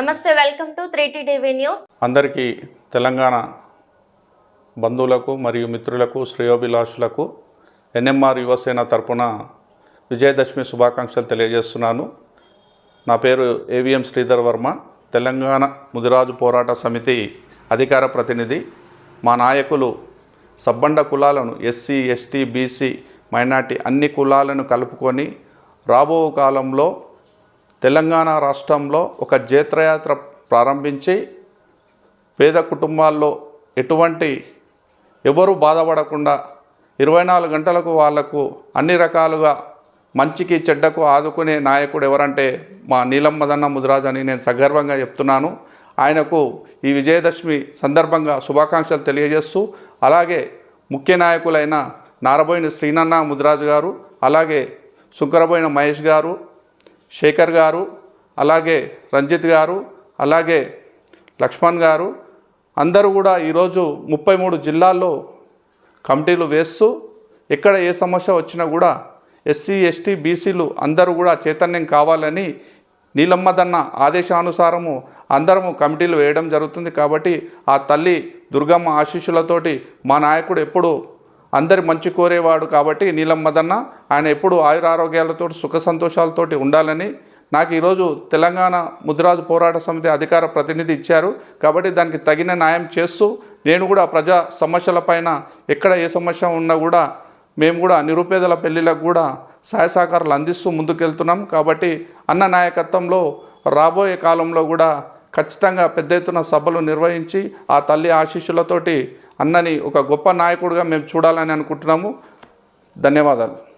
నమస్తే welcome to three TV news. అందరికీ తెలంగాణ బంధువులకు మరియు మిత్రులకు శ్రేయోభిలాషులకు ఎన్ఎంఆర్ యువసేన తరపున విజయదశమి శుభాకాంక్షలు తెలియజేస్తున్నాను. నా పేరు ఏవిఎం శ్రీధర్ వర్మ. తెలంగాణ ముదిరాజు పోరాట సమితి అధికార ప్రతినిధి. మా నాయకులు సబ్బండ కులాలను ఎస్సీ ఎస్టీ బీసీ మైనార్టీ అన్ని కులాలను కలుపుకొని రాబో కాలంలో తెలంగాణ రాష్ట్రంలో ఒక జేత్రయాత్ర ప్రారంభించి పేద కుటుంబాల్లో ఎటువంటి ఎవరు బాధపడకుండా ఇరవై నాలుగు గంటలకు వాళ్ళకు అన్ని రకాలుగా మంచికి చెడ్డకు ఆదుకునే నాయకుడు ఎవరంటే మా నీలం మదన్న ముదిరాజ్ అని నేను సగర్వంగా చెప్తున్నాను. ఆయనకు ఈ విజయదశమి సందర్భంగా శుభాకాంక్షలు తెలియజేస్తూ అలాగే ముఖ్య నాయకులైన నారబోయిన శ్రీనన్న ముదిరాజు గారు అలాగే శుంకరబోయిన మహేష్ గారు శేఖర్ గారు అలాగే రంజిత్ గారు అలాగే లక్ష్మణ్ గారు అందరూ కూడా ఈరోజు ముప్పై మూడు జిల్లాల్లో కమిటీలు వేస్తూ ఎక్కడ ఏ సమస్య వచ్చినా కూడా ఎస్సీ ఎస్టీ బీసీలు అందరూ కూడా చైతన్యం కావాలని నీలమ్మదన్న ఆదేశానుసారము అందరము కమిటీలు వేయడం జరుగుతుంది కాబట్టి ఆ తల్లి దుర్గమ్మ ఆశీస్సులతోటి మా నాయకుడు ఎప్పుడు అందరి మంచి కోరేవాడు కాబట్టి నీలమ్మదన్న ఆయన ఎప్పుడు ఆయురారోగ్యాలతో సుఖ సంతోషాలతోటి ఉండాలని నాకు ఈరోజు తెలంగాణ ముద్రాజు పోరాట సమితి అధికార ప్రతినిధి ఇచ్చారు. కాబట్టి దానికి తగిన న్యాయం చేస్తూ నేను కూడా ప్రజా సమస్యలపైన ఎక్కడ ఏ సమస్య ఉన్నా కూడా మేము కూడా నిరుపేదల పెళ్ళిలకు కూడా సహాయ సహకారాలు అందిస్తూ ముందుకెళ్తున్నాం. కాబట్టి అన్న నాయకత్వంలో రాబోయే కాలంలో కూడా ఖచ్చితంగా పెద్ద ఎత్తున సభలు నిర్వహించి ఆ తల్లి ఆశీస్సులతోటి అన్నని ఒక గొప్ప నాయకుడిగా మేము చూడాలని అనుకుంటున్నాము. ధన్యవాదాలు.